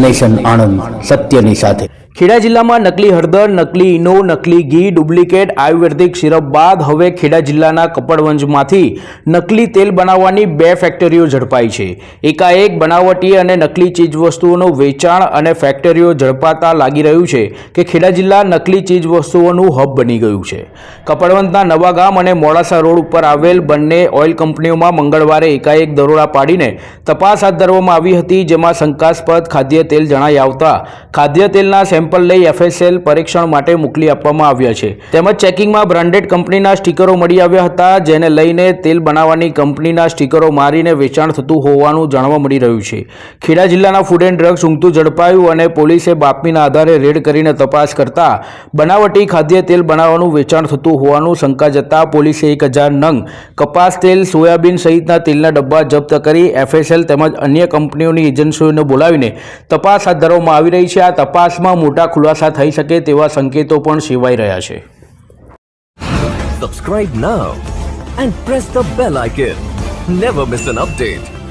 Nation Anand સત્યની સાથે. ખેડા જિલ્લામાં નકલી હળદર, નકલી ઇનો નકલી ઘી, ડુપ્લિકેટ, આયુર્વેદિક સિરપ બાદ હવે ખેડા જિલ્લાના કપડવંજમાંથી નકલી તેલ બનાવવાની બે ફેક્ટરીઓ ઝડપાઈ છે. એકાએક બનાવટી અને નકલી ચીજવસ્તુઓનું વેચાણ અને ફેક્ટરીઓ ઝડપાતા લાગી રહ્યું છે કે ખેડા જિલ્લા નકલી ચીજવસ્તુઓનું હબ બની ગયું છે. કપડવંજના નવા ગામ અને મોડાસા રોડ ઉપર આવેલ બંને ઓઇલ કંપનીઓમાં મંગળવારે એકાએક દરોડા પાડીને તપાસ હાથ ધરવામાં આવી હતી, જેમાં શંકાસ્પદ ખાદ્ય તેલ જણાઈ આવતા ખાદ્ય તેલના સેમ્પલ લઈ એફએસએલ પરીક્ષણ માટે મોકલી આપવામાં આવ્યા છે. તેમજ ચેકિંગમાં બ્રાન્ડેડ કંપનીના સ્ટીકરો મળી આવ્યા હતા, જેને લઈને તેલ બનાવવાની કંપનીના સ્ટીકરો મારીને વેચાણ થતું હોવાનું જાણવા મળી રહ્યું છે. ખેડા જિલ્લાના ફૂડ એન્ડ ડ્રગ્સ ઊંઘતું ઝડપાયું અને પોલીસે બાતમીના આધારે રેડ કરીને તપાસ કરતા બનાવટી ખાદ્ય તેલ બનાવવાનું વેચાણ થતું હોવાનું શંકા જતા પોલીસે એક હજાર નંગ, કપાસ તેલ, સોયાબીન સહિતના તેલના ડબ્બા જપ્ત કરી એફએસએલ તેમજ અન્ય કંપનીઓની એજન્સીઓને બોલાવીને તપાસ હાથ ધરવામાં આવી રહી છે આ તપાસમાં મોટા ખુલાસા થઈ શકે તેવા સંકેતો પણ સેવાઈ રહ્યા છે Subscribe now and press the bell icon. Never miss an update.